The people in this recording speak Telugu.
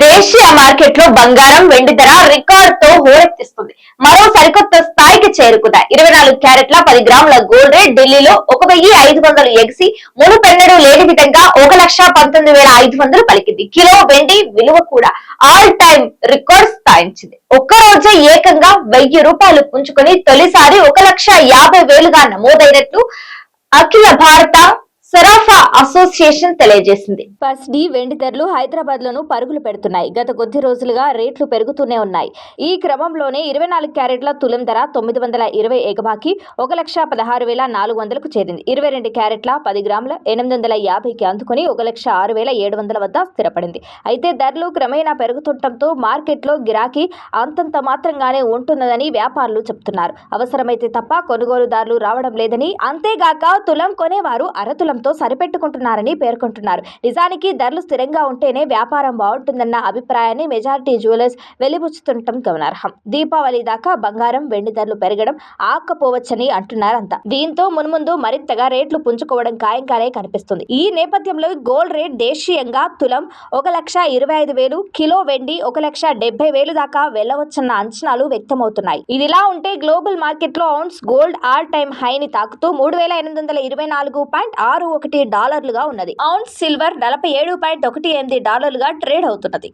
దేశీయ మార్కెట్లో బంగారం వెండి ధర రికార్డ్తో హోరెత్తిస్తుంది. మరో సరికొత్త స్థాయికి చేరుకున్నాయి ఇరవై నాలుగు క్యారెట్ల పది గ్రాముల గోల్డ్ రేట్ ఢిల్లీలో ఒక వెయ్యి ఐదు వందలు ఎగిసి మునుపెన్నడూ లేని విధంగా ఒక లక్ష పంతొమ్మిది వేల ఐదు వందలు పలికింది. కిలో వెండి విలువ కూడా ఆల్ టైమ్ రికార్డ్ స్థాయించింది. ఒక్క రోజే ఏకంగా వెయ్యి రూపాయలు పుంజుకొని తొలిసారి ఒక లక్ష యాభై వేలుగా నమోదైనట్లు అఖిల భారత అసోసియేషన్ తెలియజేసింది. ఫస్ట్ డి వెండి ధరలు హైదరాబాద్ లోను పరుగులు పెడుతున్నాయి. గత కొద్ది రోజులుగా రేట్లు పెరుగుతూనే ఉన్నాయి. ఈ క్రమంలోనే ఇరవై నాలుగు క్యారెట్ల తులం ధర తొమ్మిది వందల ఇరవై ఎగబాకి ఒక లక్ష పదహారు వేల నాలుగు వందలకు చేరింది. ఇరవై రెండు క్యారెట్ల పది గ్రాముల ఎనిమిది వందల యాభైకి అందుకుని ఒక లక్ష ఆరు వేల ఏడు వందల వద్ద స్థిరపడింది. అయితే ధరలు క్రమేణా పెరుగుతుండటంతో మార్కెట్లో గిరాకీ అంతంత మాత్రంగానే ఉంటున్నదని వ్యాపారులు చెబుతున్నారు. అవసరమైతే తప్ప కొనుగోలుదారులు రావడం లేదని అంతేగాక తులం కొనేవారు అరతులంతో సరిపెట్టుకుంటారు సరిపెట్టుకుంటున్నారని పేర్కొంటున్నారు. నిజానికి ధరలు స్థిరంగా ఉంటేనే వ్యాపారం బాగుంటుందన్న అభిప్రాయాన్ని మెజారిటీ జ్యువెలర్స్ వెలిబుచ్చుతుండటం గమనార్హం. దీపావళి దాకా బంగారం వెండి ధరలు పెరగడం ఆకపోవచ్చని అంటున్నారంతా. దీంతో మున్ముందు మరింతగా రేట్లు పుంజుకోవడం ఖాయంగానే కనిపిస్తుంది. ఈ నేపథ్యంలో గోల్డ్ రేట్ దేశీయంగా తులం ఒక లక్ష ఇరవై ఐదు వేలు కిలో వెండి ఒక లక్ష డెబ్బై వేలు దాకా వెళ్ళవచ్చన్న అంచనాలు వ్యక్తమవుతున్నాయి. ఇదిలా ఉంటే గ్లోబల్ మార్కెట్లో ఔన్స్ గోల్డ్ ఆల్ టైమ్ హైని తాకుతూ మూడు వేల ఎనిమిది వందల ఇరవై నాలుగు పాయింట్ ఆరు ఒకటి డాలర్లుగా ఉన్నది. ఔన్స్ సిల్వర్ నలభై ఏడు పాయింట్ ఒకటి ఎనిమిది డాలర్లుగా ట్రేడ్ అవుతున్నది.